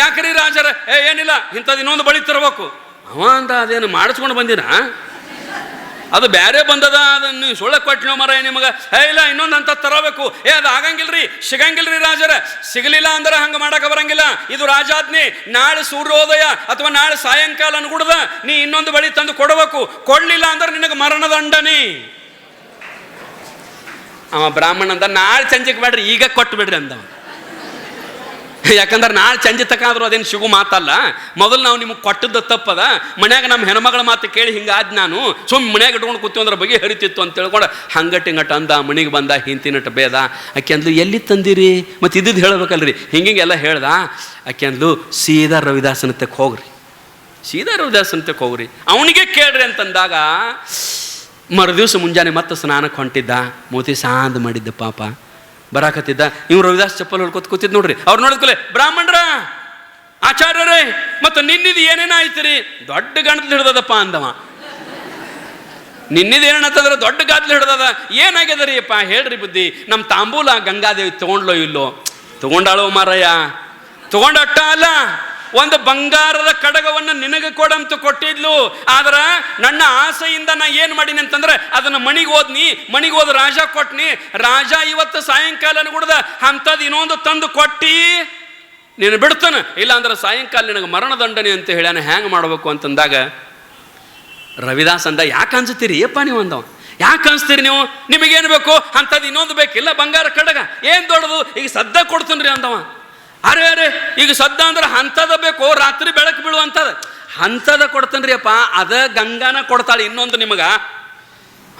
ಯಾಕ್ರಿ ರಾಜರ? ಏ, ಏನಿಲ್ಲ ಇಂಥದ್ದು ಇನ್ನೊಂದು ಬಳಿ ತರಬೇಕು. ಅವ ಅಂತ ಅದೇನು ಮಾಡಿಸ್ಕೊಂಡು ಬಂದಿನ? ಅದು ಬೇರೆ ಬಂದದ, ಅದನ್ನು ಸುಳ್ಳ ಕೊಟ್ಟಿನೋ ಮರ ನಿಮಗೆ? ಏ, ಇಲ್ಲ, ಇನ್ನೊಂದು ಅಂತ ತರಬೇಕು. ಏ, ಅದು ಆಗಂಗಿಲ್ರಿ, ಸಿಗಂಗಿಲ್ರಿ ರಾಜರ. ಸಿಗಲಿಲ್ಲ ಅಂದ್ರೆ ಹಂಗೆ ಮಾಡಕ್ಕೆ ಬರಂಗಿಲ್ಲ. ಇದು ರಾಜಾಜ್ಞೆ. ನಾಳೆ ಸೂರ್ಯೋದಯ ಅಥವಾ ನಾಳೆ ಸಾಯಂಕಾಲ ಅನ್ಗುಡ್ದ, ನೀ ಇನ್ನೊಂದು ಬಳಿ ತಂದು ಕೊಡಬೇಕು. ಕೊಡ್ಲಿಲ್ಲ ಅಂದ್ರೆ ನಿನಗೆ ಮರಣದಂಡನೆ ಅವ ಬ್ರಾಹ್ಮಣ ಅಂದ ನಾಳೆ ಸಂಜೆಗೆ ಬೇಡ್ರಿ, ಈಗ ಕೊಟ್ಟು ಬಿಡ್ರಿ ಅಂದವ. ಯಾಕಂದ್ರೆ ನಾಳೆ ಚಂಜಿ ತಕಾದ್ರೂ ಅದೇನು ಸಿಗು ಮಾತಲ್ಲ. ಮೊದಲು ನಾವು ನಿಮ್ಗೆ ಕೊಟ್ಟದ್ದು ತಪ್ಪದ. ಮನ್ಯಾಗ ನಮ್ಮ ಹೆಣ್ಮಗಳ ಮಾತು ಕೇಳಿ ಹಿಂಗಾದ್ ನಾನು. ಸುಮ್ಮ ಮನ್ಯಾಗ ಇಟ್ಕೊಂಡು ಕೂತೀವಿ ಅಂದ್ರೆ ಬಗೆ ಹರಿತಿತ್ತು ಅಂತ ತಿಳ್ಕೊಂಡು ಹಂಗಟ್ ಹಿಂಗಟ್ ಅಂದ, ಮನೆಗೆ ಬಂದ ಹಿಂತಿನಟ್ ಬೇದ. ಆಕೆ ಅಂದ್ಲು, ಎಲ್ಲಿ ತಂದಿರಿ? ಮತ್ತು ಇದ್ದಿದ್ದು ಹೇಳ್ಬೇಕಲ್ರಿ. ಹಿಂಗಿಂಗೆಲ್ಲ ಹೇಳ್ದ ಆಕೆ ಅಂದ್ಲು, ಸೀದಾ ರವಿದಾಸನತ್ತಕ್ಕೆ ಹೋಗ್ರಿ. ಸೀದಾ ರವಿದಾಸನತ್ತಕ್ಕೆ ಹೋಗ್ರಿ. ಅವನಿಗೆ ಕೇಳ್ರಿ ಅಂತಂದಾಗ, ಮರುದಿವ್ಸ ಮುಂಜಾನೆ ಮತ್ತೆ ಸ್ನಾನಕ್ಕೆ ಹೊಂಟಿದ್ದ. ಮೋತಿ ಸಾಂದ್ ಮಾಡಿದ್ದ ಪಾಪ. ಬರಾಕತ್ತಿದ್ದ. ಇವ್ರು ರವಿದಾಸ್ ಚಪ್ಪಲ್ ಹೊಡ್ಕೊತ ಕೂತಿದ್ ನೋಡ್ರಿ. ಅವ್ರು ನೋಡಿದ್ಕೂಲೆ ಬ್ರಾಹ್ಮಣರ, ಆಚಾರ್ಯರೇ, ಮತ್ತು ನಿನ್ನಿದು ಏನೇನ ಆಯ್ತು ದೊಡ್ಡ ಗಂಟಲು ಹಿಡ್ದದಪ್ಪ ಅಂದವ. ನಿನ್ನಿದು ಏನಂತಂದ್ರೆ ದೊಡ್ಡ ಗಾದ್ಲು ಹಿಡ್ದದ. ಏನಾಗ್ಯದ ರೀ ಅಪ್ಪ ಹೇಳ್ರಿ ಬುದ್ಧಿ. ನಮ್ಮ ತಾಂಬೂಲ ಗಂಗಾದೇವಿ ತಗೊಂಡ್ಲೋ ಇಲ್ಲೋ? ತಗೊಂಡಾಳೋ ಮಾರಯ್ಯ? ತಗೊಂಡಟ್ಟ ಅಲ್ಲ? ಒಂದು ಬಂಗಾರದ ಕಡಗವನ್ನು ನಿನಗೆ ಕೊಡಂತ ಕೊಟ್ಟಿದ್ಲು. ಆದ್ರೆ ನನ್ನ ಆಸೆಯಿಂದ ನಾ ಏನು ಮಾಡೀನಿ ಅಂತಂದ್ರೆ ಅದನ್ನ ಮಣಿಗೆ ಓದ್ನಿ ಮಣಿಗೆ ಓದ್ ರಾಜ ಕೊಟ್ನಿ. ರಾಜ ಇವತ್ತು ಸಾಯಂಕಾಲ ಕುಡ್ದ ಅಂಥದ್ದು ಇನ್ನೊಂದು ತಂದು ಕೊಟ್ಟಿ. ನೀನು ಬಿಡ್ತಾನ. ಇಲ್ಲ ಅಂದ್ರೆ ಸಾಯಂಕಾಲ ನಿನಗೆ ಮರಣದಂಡನೆ ಅಂತ ಹೇಳ್ಯಾನ, ಹ್ಯಾಂಗ್ ಮಾಡಬೇಕು ಅಂತಂದಾಗ ರವಿದಾಸ್ ಅಂದ, ಯಾಕೆ ಅನ್ಸುತ್ತೀರಿ ಏಪ್ಪ ನೀವು ಅಂದವ. ಯಾಕೆ ಅನ್ಸ್ತೀರಿ ನೀವು? ನಿಮಗೇನು ಬೇಕು? ಅಂಥದ್ದು ಇನ್ನೊಂದು ಬೇಕಿಲ್ಲ, ಬಂಗಾರ ಕಡಗ. ಏನು ದೊಡ್ಡದು? ಈಗ ಸದ್ದ ಕೊಡ್ತೀನಿ ರೀ ಅಂದವ. ಅರೆ ಅರೆ, ಈಗ ಸದ್ದ ಅಂದ್ರೆ ಅಂಥದ ಬೇಕು, ರಾತ್ರಿ ಬೆಳಕು ಬೀಳುವಂಥದ್ದು ಅಂಥದ ಕೊಡ್ತೇನೆ ಅಪ್ಪ ಅದ ಗಂಗಾನ ಕೊಡ್ತಾಳೆ ಇನ್ನೊಂದು ನಿಮಗೆ.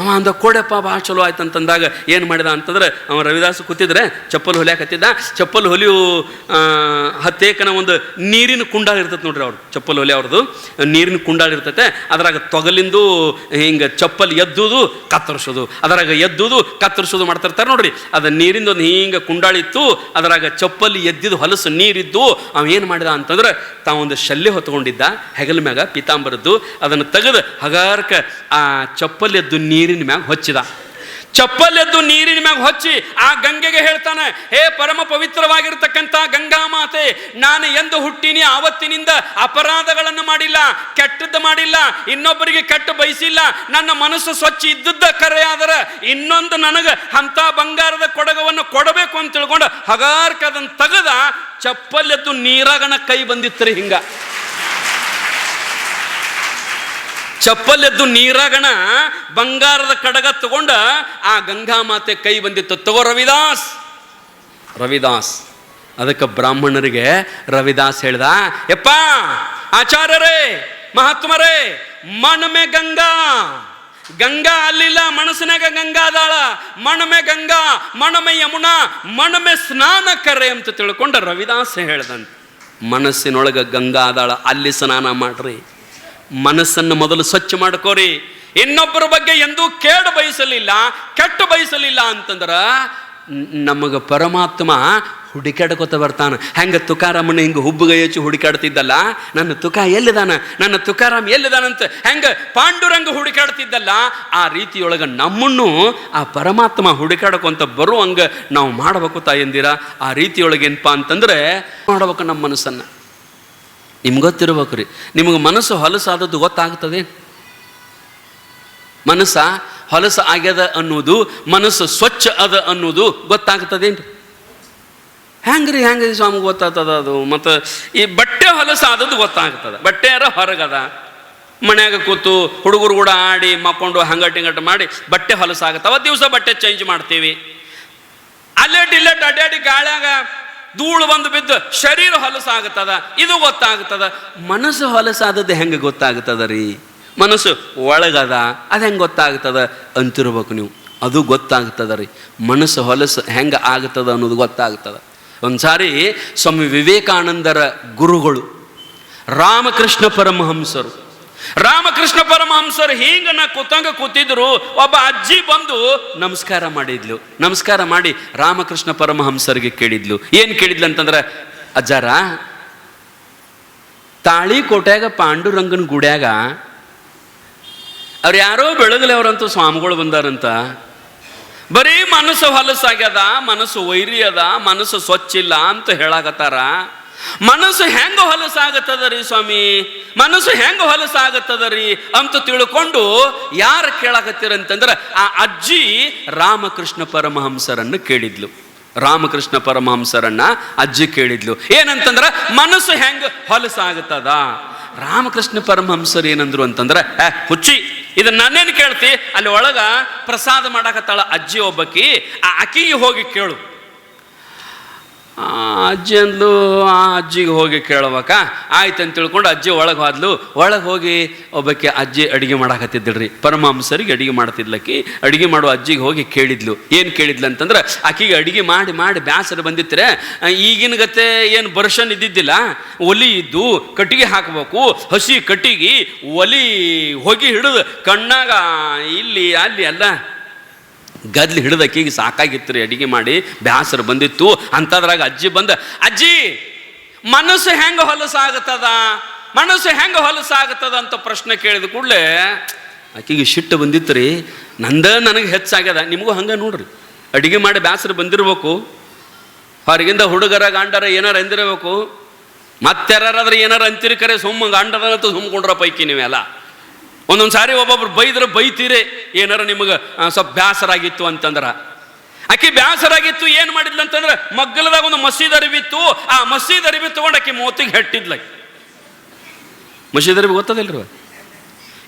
ಅವ ಅಂದ, ಕೊಡಪ್ಪ ಭಾಳ ಚಲೋ ಆಯ್ತು ಅಂತಂದಾಗ ಏನು ಮಾಡಿದ ಅಂತಂದ್ರೆ, ಅವ ರವಿದಾಸ್ ಕೂತಿದ್ರೆ, ಚಪ್ಪಲ್ ಹೊಲಿಯಾಕತ್ತಿದ್ದ ಚಪ್ಪಲ್ ಹೊಲಿಯು ಹತ್ತೇಕನ ಒಂದು ನೀರಿನ ಕುಂಡಾಳ ಇರ್ತೈತೆ ನೋಡ್ರಿ ಅವ್ರು ಚಪ್ಪಲ್ ಹೊಲಿ ಅವ್ರದ್ದು ನೀರಿನ ಕುಂಡಾಳ ಇರ್ತೈತೆ. ಅದ್ರಾಗ ತೊಗಲಿಂದು ಹಿಂಗೆ ಚಪ್ಪಲ್ ಎದ್ದುದು, ಕತ್ತರಿಸೋದು. ಅದರಾಗ ಎದ್ದುದು, ಕತ್ತರಿಸೋದು ಮಾಡ್ತಿರ್ತಾರೆ ನೋಡ್ರಿ. ಅದು ನೀರಿಂದ ಒಂದು ಹಿಂಗೆ ಕುಂಡಾಳಿತ್ತು ಅದರಾಗ ಚಪ್ಪಲ್ ಎದ್ದಿದ್ದು ಹೊಲಸು ನೀರಿದ್ದು. ಅವ ಏನು ಮಾಡಿದ ಅಂತಂದ್ರೆ, ತಾವೊಂದು ಶಲ್ಯ ಹೊತ್ಕೊಂಡಿದ್ದ, ಹೆಗಲ ಮ್ಯಾಗ ಪೀತಾಂಬರದ್ದು. ಅದನ್ನು ತೆಗೆದು ಹಗಾರಕ ಆ ಚಪ್ಪಲ್ ಎದ್ದು ನೀರಿನ ಮ್ಯಾಗ ಹೊಚ್ಚಿದ. ಚಪ್ಪಲೆದ್ದು ನೀರಿನ ಮ್ಯಾಗ ಹೊಚ್ಚಿ ಆ ಗಂಗೆಗೆ ಹೇಳ್ತಾನೆ, ಹೇ ಪರಮ ಪವಿತ್ರವಾಗಿರ್ತಕ್ಕಂಥ ಗಂಗಾ ಮಾತೆ, ನಾನು ಎಂದು ಹುಟ್ಟಿನಿ, ಆವತ್ತಿನಿಂದ ಅಪರಾಧಗಳನ್ನು ಮಾಡಿಲ್ಲ, ಕೆಟ್ಟದ್ದು ಮಾಡಿಲ್ಲ, ಇನ್ನೊಬ್ಬರಿಗೆ ಕೆಟ್ಟು ಬಯಸಿಲ್ಲ, ನನ್ನ ಮನಸ್ಸು ಸ್ವಚ್ಛ ಇದ್ದದ್ದ ಕರೆ ಆದರ ಇನ್ನೊಂದು ನನಗೆ ಅಂತ ಬಂಗಾರದ ಕೊಡಗವನ್ನು ಕೊಡಬೇಕು ಅಂತ ತಿಳ್ಕೊಂಡು ಹಗಾರ್ಕದನ್ನು ತೆಗೆದ ಚಪ್ಪಲೆದ್ದು ನೀರಾಗಣ ಕೈ ರೀ ಹಿಂಗ. ಚಪ್ಪಲ್ ಎದ್ದು ನೀರಾಗಣ ಬಂಗಾರದ ಕಡಗ ತಗೊಂಡ ಆ ಗಂಗಾ ಮಾತೆ ಕೈ ಬಂದಿತ್ತು. ತಗೋ ರವಿದಾಸ್. ರವಿದಾಸ್. ಅದಕ್ಕೆ ಬ್ರಾಹ್ಮಣರಿಗೆ ರವಿದಾಸ್ ಹೇಳ್ದ ಎಪ್ಪ ಆಚಾರ್ಯರೇ, ಮಹಾತ್ಮರೇ, ಮಣಮೆ ಗಂಗಾ. ಗಂಗಾ ಅಲ್ಲಿಲ್ಲ, ಮನಸ್ಸಿನಾಗ ಗಂಗಾ ಅದಾಳ. ಮಣಮೆ ಗಂಗಾ, ಮಣಮೆ ಯಮುನಾ, ಮಣಮೆ ಸ್ನಾನ ಕರೆ ಅಂತ ತಿಳ್ಕೊಂಡ ರವಿದಾಸ್ ಹೇಳ್ದಂತೆ. ಮನಸ್ಸಿನೊಳಗ ಗಂಗಾ ಅದಾಳ, ಅಲ್ಲಿ ಸ್ನಾನ ಮಾಡ್ರಿ. ಮನಸ್ಸನ್ನು ಮೊದಲು ಸ್ವಚ್ಛ ಮಾಡ್ಕೋರಿ. ಇನ್ನೊಬ್ಬರ ಬಗ್ಗೆ ಎಂದೂ ಕೇಡು ಬಯಸಲಿಲ್ಲ, ಕೆಟ್ಟು ಬಯಸಲಿಲ್ಲ ಅಂತಂದ್ರೆ ನಮಗೆ ಪರಮಾತ್ಮ ಹುಡುಕಾಡ್ಕೋತ ಬರ್ತಾನೆ. ಹೆಂಗೆ ತುಕಾರಾಮನ ಹಿಂಗೆ ಹುಬ್ಬುಗ ಹೆಚ್ಚು ಹುಡುಕಾಡ್ತಿದ್ದಲ್ಲ ನನ್ನ ತುಕ ಎಲ್ಲಿದಾನ, ನನ್ನ ತುಕಾರಾಮ್ ಎಲ್ಲಿದಾನಂತ ಹೆಂಗೆ ಪಾಂಡುರಂಗ ಹುಡುಕಾಡ್ತಿದ್ದಲ್ಲ ಆ ರೀತಿಯೊಳಗ ನಮ್ಮನ್ನು ಆ ಪರಮಾತ್ಮ ಹುಡುಕಾಡ್ಕೊಂತ ಬರುವಂಗೆ ನಾವು ಮಾಡ್ಬೇಕು ತಾಯಂದಿರ. ಆ ರೀತಿಯೊಳಗೆ ಏನಪ್ಪ ಅಂತಂದ್ರೆ, ಮಾಡ್ಬೇಕು ನಮ್ಮ ಮನಸ್ಸನ್ನು. ನಿಮ್ಗೆ ಗೊತ್ತಿರ್ಬೇಕು ರೀ. ನಿಮಗೆ ಮನಸ್ಸು ಹೊಲಸಾದದ್ದು ಗೊತ್ತಾಗ್ತದೆ. ಮನಸ್ಸ ಹೊಲಸು ಆಗ್ಯದ ಅನ್ನೋದು ಮನಸ್ಸು ಸ್ವಚ್ಛ ಅದ ಅನ್ನೋದು ಗೊತ್ತಾಗ್ತದೇನ್ರಿ ರೀ ಹೆಂಗ್ರಿ ಸ್ವಾಮಿ ಗೊತ್ತಾಗ್ತದ ಅದು? ಮತ್ತು ಈ ಬಟ್ಟೆ ಹೊಲಸ ಆದದ್ದು ಬಟ್ಟೆ ಬಟ್ಟೆಯಾರ ಹೊರಗದ? ಮನ್ಯಾಗ ಕೂತು ಹುಡುಗರು ಕೂಡ ಆಡಿ ಮಕ್ಕೊಂಡು ಹಂಗಟ್ ಹಿಂಗಟ್ ಮಾಡಿ ಬಟ್ಟೆ ಹೊಲಸಾಗತ್ತವ ದಿವಸ ಬಟ್ಟೆ ಚೇಂಜ್ ಮಾಡ್ತೀವಿ. ಅಲ್ಲೇಟ್ ಇಲ್ಲೇಟ್ ಅಡ್ಡಾಡಿ ಗಾಳ್ಯಾಗ ಧೂಳು ಬಂದು ಬಿದ್ದು ಶರೀರ ಹೊಲಸಾಗುತ್ತದ? ಇದು ಗೊತ್ತಾಗುತ್ತದ? ಮನಸ್ಸು ಹೊಲಸಾದದ್ದು ಹೆಂಗೆ ಗೊತ್ತಾಗುತ್ತದ ರೀ? ಮನಸ್ಸು ಒಳಗದ, ಅದು ಹೆಂಗೆ ಗೊತ್ತಾಗ್ತದ ಅಂತಿರ್ಬೇಕು ನೀವು. ಅದು ಗೊತ್ತಾಗ್ತದ ರೀ. ಮನಸ್ಸು ಹೊಲಸು ಹೆಂಗೆ ಆಗ್ತದ ಅನ್ನೋದು ಗೊತ್ತಾಗ್ತದ ಒಂದ್ಸಾರಿ ಸ್ವಾಮಿ ವಿವೇಕಾನಂದರ ಗುರುಗಳು ರಾಮಕೃಷ್ಣ ಪರಮಹಂಸರು ರಾಮಕೃಷ್ಣ ಪರಮಹಂಸರು ಹಿಂಗ ನಾ ಕೂತಂಗ ಕೂತಿದ್ರು, ಒಬ್ಬ ಅಜ್ಜಿ ಬಂದು ನಮಸ್ಕಾರ ಮಾಡಿದ್ಲು. ನಮಸ್ಕಾರ ಮಾಡಿ ರಾಮಕೃಷ್ಣ ಪರಮಹಂಸರಿಗೆ ಕೇಳಿದ್ಲು. ಏನು ಕೇಳಿದ್ಲು ಅಂತಂದ್ರೆ, ಅಜ್ಜಾರ ತಾಳಿಕೋಟ್ಯಾಗ ಪಾಂಡುರಂಗನ ಗುಡ್ಯಾಗ ಅವ್ರು ಯಾರೋ ಬೆಳಗಲಿ ಸ್ವಾಮಿಗಳು ಬಂದಾರಂತ. ಬರೀ ಮನಸ್ಸು ಹೊಲಸಾಗ್ಯದ, ಮನಸ್ಸು ವೈರಿ ಅದ, ಮನಸ್ಸು ಸ್ವಚ್ಛ ಇಲ್ಲ ಅಂತ ಹೇಳಾಕತ್ತಾರ. ಮನಸ್ಸು ಹೆಂಗ ಹೊಲಸಾಗತ್ತದ ರೀ ಸ್ವಾಮಿ? ಮನಸ್ಸು ಹೆಂಗ ಹೊಲಸಾಗತ್ತದ ರೀ ಅಂತ ತಿಳ್ಕೊಂಡು ಯಾರು ಕೇಳಾಕತ್ತೀರಂತಂದ್ರೆ ಆ ಅಜ್ಜಿ ರಾಮಕೃಷ್ಣ ಪರಮಹಂಸರನ್ನು ಕೇಳಿದ್ಲು. ರಾಮಕೃಷ್ಣ ಪರಮಹಂಸರನ್ನ ಅಜ್ಜಿ ಕೇಳಿದ್ಲು. ಏನಂತಂದ್ರ ಮನಸ್ಸು ಹೆಂಗ ಹೊಲಸಾಗತ್ತದ? ರಾಮಕೃಷ್ಣ ಪರಮಹಂಸರು ಏನಂದ್ರು ಅಂತಂದ್ರೆ "ಏ, ಹುಚ್ಚಿ ಇದನ್ನ ನಾನೇನು ಕೇಳ್ತಿ? ಅಲ್ಲಿ ಒಳಗ ಪ್ರಸಾದ ಮಾಡಾಕತ್ತಾಳ ಅಜ್ಜಿ ಒಬ್ಬಕಿ ಆ ಅಕ್ಕಿಗೆ ಹೋಗಿ ಕೇಳು. ಅಜ್ಜಿ ಅಂದ್ಲು ಆ ಅಜ್ಜಿಗೆ ಹೋಗಿ ಕೇಳಬೇಕ? ಆಯ್ತು ಅಂತ ತಿಳ್ಕೊಂಡು ಅಜ್ಜಿ ಒಳಗೆ ಹೋದ್ಲು. ಒಳಗೆ ಹೋಗಿ ಒಬ್ಬಕ್ಕೆ ಅಜ್ಜಿ ಅಡುಗೆ ಮಾಡಾಕತ್ತಿದ್ದಳ್ರಿ ಪರಮಹಂಸರಿಗೆ ಅಡಿಗೆ ಮಾಡ್ತಿದ್ಲಕ್ಕಿ. ಅಡಿಗೆ ಮಾಡುವ ಅಜ್ಜಿಗೆ ಹೋಗಿ ಕೇಳಿದ್ಲು. ಏನು ಕೇಳಿದ್ಲು ಅಂತಂದ್ರೆ, ಆಕಿಗೆ ಅಡಿಗೆ ಮಾಡಿ ಮಾಡಿ ಬ್ಯಾಸರ ಬಂದಿತ್ತರೆ ಈಗಿನ ಗತೆ ಏನು ಬರ್ಷನ್ ಇದ್ದಿದ್ದಿಲ್ಲ. ಒಲಿ ಇದ್ದು ಕಟ್ಟಿಗೆ ಹಾಕಬೇಕು. ಹಸಿ ಕಟ್ಟಿಗೆ ಒಲಿ ಹೋಗಿ ಹಿಡಿದು ಕಣ್ಣಾಗ ಇಲ್ಲಿ, ಅಲ್ಲಿ ಎಲ್ಲ ಗದ್ಲಿ ಹಿಡಿದ ಅಕ್ಕಿಗೆ ಸಾಕಾಗಿತ್ತು ರೀ, ಅಡಿಗೆ ಮಾಡಿ ಬ್ಯಾಸರು ಬಂದಿತ್ತು. ಅಂಥದ್ರಾಗ ಅಜ್ಜಿ ಬಂದ, ಅಜ್ಜಿ, ಮನಸ್ಸು ಹೆಂಗೆ ಹೊಲಸಾಗುತ್ತದ ಮನಸ್ಸು ಹೆಂಗೆ ಹೊಲಸಾಗುತ್ತದ ಅಂತ ಪ್ರಶ್ನೆ ಕೇಳಿದ ಕೂಡಲೇ, ಆಕಿಗೆ ಸಿಟ್ಟು ಬಂದಿತ್ತು ರೀ, ನಂದ ನನಗೆ ಹೆಚ್ಚಾಗ್ಯದ, ನಿಮಗೂ ಹಂಗೆ ನೋಡ್ರಿ. ಅಡಿಗೆ ಮಾಡಿ ಬ್ಯಾಸರು ಬಂದಿರ್ಬೇಕು. ಹೊರಗಿಂದ ಹುಡುಗರ ಗಾಂಡರ ಏನಾರ ಅಂದಿರಬೇಕು. ಮತ್ತೆರಾದ್ರೆ ಏನಾರ ಅಂತಿರಿ ಕರೆ, ಸುಮ್ಮ ಗಾಂಡರ ಅಂತ ಸುಮ್ಕೊಂಡ್ರ ಪೈಕಿ ನೀವೆಲ್ಲ. ಒಂದೊಂದು ಸಾರಿ ಒಬ್ಬೊಬ್ರು ಬೈದ್ರೆ ಬೈತೀರಿ, ಏನಾರ ನಿಮಗೆ ಸ್ವಲ್ಪ ಬ್ಯಾಸರಾಗಿತ್ತು ಅಂತಂದ್ರ. ಆಕಿ ಬ್ಯಾಸರಾಗಿತ್ತು, ಏನು ಮಾಡಿದ್ಲು ಅಂತಂದ್ರೆ, ಮಗ್ಗಲದಾಗ ಒಂದು ಮಸೀದ್ ಅರಿವಿತ್ತು, ಆ ಮಸೀದ್ ಅರಿವಿ ತಗೊಂಡು ಆಕಿ ಮೋತಿಗೆ ಹೆಟ್ಟಿದ್ಲ ಮಸೀದ್ ಅರಿವಿ ಗೊತ್ತದಿಲ್ರಿ?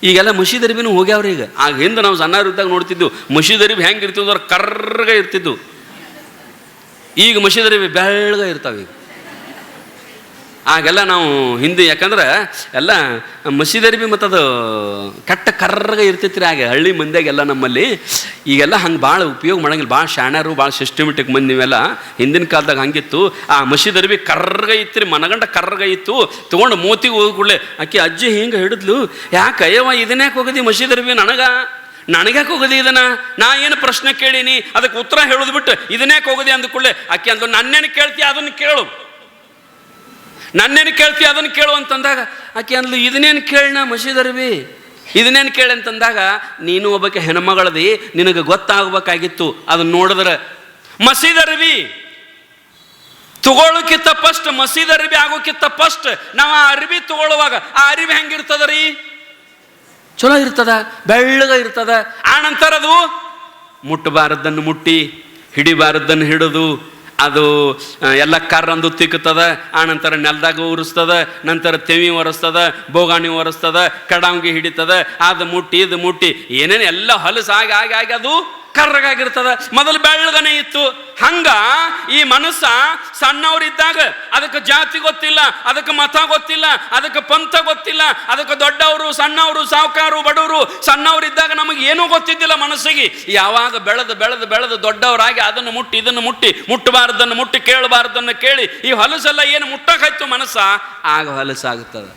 ಈಗೆಲ್ಲ ಮಸೀದ್ ಅರಿವಿನೂ ಹೋಗ್ಯಾವ್ರಿ ಈಗ. ಆಗ ಹಿಂದೆ ನಾವು ಸಣ್ಣರಿದ್ದಾಗ ನೋಡ್ತಿದ್ದು ಮಸೀದ್ ಅರಿವಿ ಹೆಂಗೆ ಇರ್ತಿದ್ವು ಅಂದ್ರೆ ಕರ್ರಗ ಇರ್ತಿದ್ದು ಈಗ ಮಸೀದ್ ಅರಿವಿ ಬೆಳ್ಳಗ ಇರ್ತಾವೆ ಈಗ. ಆಗೆಲ್ಲ ನಾವು ಹಿಂದೆ, ಯಾಕಂದ್ರೆ ಎಲ್ಲ ಮಸೀದರಿಬಿ ಮತ್ತು ಅದು ಕಟ್ಟ ಕರ್ರಗ ಇರ್ತೈತ್ರಿ ಆಗ ಹಳ್ಳಿ ಮಂದಿಯಾಗೆಲ್ಲ ನಮ್ಮಲ್ಲಿ. ಈಗೆಲ್ಲ ಹಂಗೆ ಭಾಳ ಉಪಯೋಗ ಮಾಡಂಗಿಲ್ಲ, ಭಾಳ ಶಾಣ್ಯರು, ಭಾಳ ಸಿಸ್ಟಮೆಟಿಕ್ ಮಂದಿ ನೀವೆಲ್ಲ ಹಿಂದಿನ ಕಾಲದಾಗ ಹಂಗಿತ್ತು. ಆ ಮಸೀದರಿಬಿ ಕರ್ರಗ ಇತ್ತು ರೀ ಮನಗಂಡ ಕರ್ರಗ ಇತ್ತು. ತೊಗೊಂಡು ಮೋತಿಗೆ ಹೋಗಿ ಕೂಡಲೇ ಆಕೆ ಅಜ್ಜಿ ಹಿಂಗೆ ಹಿಡಿದ್ಲು? ಯಾಕೆ ಅಯ್ಯವ ಇದನ್ಯಾಕೆ ಹೋಗದಿ ಮಸೀದರಿಬಿ ನನಗ? ನನಗ್ಯಾಕೆ ಹೋಗದಿ ಇದನ್ನ? ನಾ ಏನು ಪ್ರಶ್ನೆ ಕೇಳೀನಿ? ಅದಕ್ಕೆ ಉತ್ತರ ಹೇಳೋದು ಬಿಟ್ಟು ಇದನ್ಯಾಕೆ ಹೋಗದಿ ಕೂಡಲೇ ಆಕೆ ಅಂದ್ಲು, ನನ್ನೇನು ಕೇಳ್ತೀಯ ಅದನ್ನು ಕೇಳು. ನನ್ನೇನು ಕೇಳ್ತಿ ಅದನ್ನು ಕೇಳು ಅಂತಂದಾಗ, ಆಕೆ ಅಂದ್ಲು ಇದನ್ನೇನು ಕೇಳಣ ಮಸೀದರ್ವಿ? ಇದನ್ನೇನು ಕೇಳಿ ಅಂತಂದಾಗ, ನೀನು ಒಬ್ಬಕ್ಕೆ ಹೆಣ್ಮಗಳದಿ, ನಿನಗೆ ಗೊತ್ತಾಗಬೇಕಾಗಿತ್ತು ಅದನ್ನ ನೋಡಿದ್ರೆ ಮಸೀದ್ ಅರಬಿ ತಗೊಳ್ಳೋಕ್ಕಿಂತ ಫಸ್ಟ್ ಮಸೀದ್ ಅರಿಬಿ ಆಗೋಕ್ಕಿಂತ ಫಸ್ಟ್ ನಾವು ಆ ಅರಿಬಿ ತಗೊಳ್ಳುವಾಗ, ಆ ಅರಿವಿ ಹೆಂಗಿರ್ತದ ರೀ ಚಲೋ ಇರ್ತದ, ಬೆಳ್ಳಗ ಇರ್ತದ, ಆ ನಂತರ ಅದು ಮುಟ್ಟಬಾರದನ್ನು ಮುಟ್ಟಿ ಹಿಡಿಬಾರದನ್ನು ಹಿಡಿದು ಅದು ಎಲ್ಲ ಕರ್ರಂದು ತಿಕ್ಕುತ್ತದ ಆ ನಂತರ ನೆಲದಾಗ ಉರಿಸ್ತದ, ನಂತರ ತೆವಿ ಒರೆಸ್ತದ, ಬೋಗಾಣಿ ಒರೆಸ್ತದ, ಕಡಾಂಗಿ ಹಿಡಿತದ, ಅದು ಮುಟ್ಟಿ, ಇದು ಮುಟ್ಟಿ, ಏನೇನು ಎಲ್ಲ ಹೊಲಸು ಆಗಿ ಆಗಿ ಆಗಿ ಅದು ಕರ್ರಗಾಗಿರ್ತದ. ಮೊದಲು ಬೆಳ್ಳಗನೆ ಇತ್ತು. ಹಂಗ ಈ ಮನಸ್ಸ ಸಣ್ಣವರಿದ್ದಾಗ ಅದಕ್ಕೆ ಜಾತಿ ಗೊತ್ತಿಲ್ಲ, ಅದಕ್ಕೆ ಮತ ಗೊತ್ತಿಲ್ಲ, ಅದಕ್ಕೆ ಪಂಥ ಗೊತ್ತಿಲ್ಲ, ಅದಕ್ಕೆ ದೊಡ್ಡವರು, ಸಣ್ಣವರು, ಸಾವುಕಾರು, ಬಡವರು ಸಣ್ಣವರಿದ್ದಾಗ ನಮಗೆ ಏನೂ ಗೊತ್ತಿದ್ದಿಲ್ಲ ಮನಸ್ಸಿಗೆ. ಯಾವಾಗ ಬೆಳೆದು ಬೆಳೆದು ಬೆಳೆದು ದೊಡ್ಡವರಾಗಿ ಅದನ್ನು ಮುಟ್ಟಿ, ಇದನ್ನು ಮುಟ್ಟಿ, ಮುಟ್ಟಬಾರ್ದನ್ನು ಮುಟ್ಟಿ, ಕೇಳಬಾರ್ದನ್ನು ಕೇಳಿ ಈ ಹೊಲಸೆಲ್ಲ ಏನು ಮುಟ್ಟಕ್ಕಾಯ್ತು ಮನಸ್ಸ? ಆಗ ಹೊಲಸಾಗುತ್ತದೆ.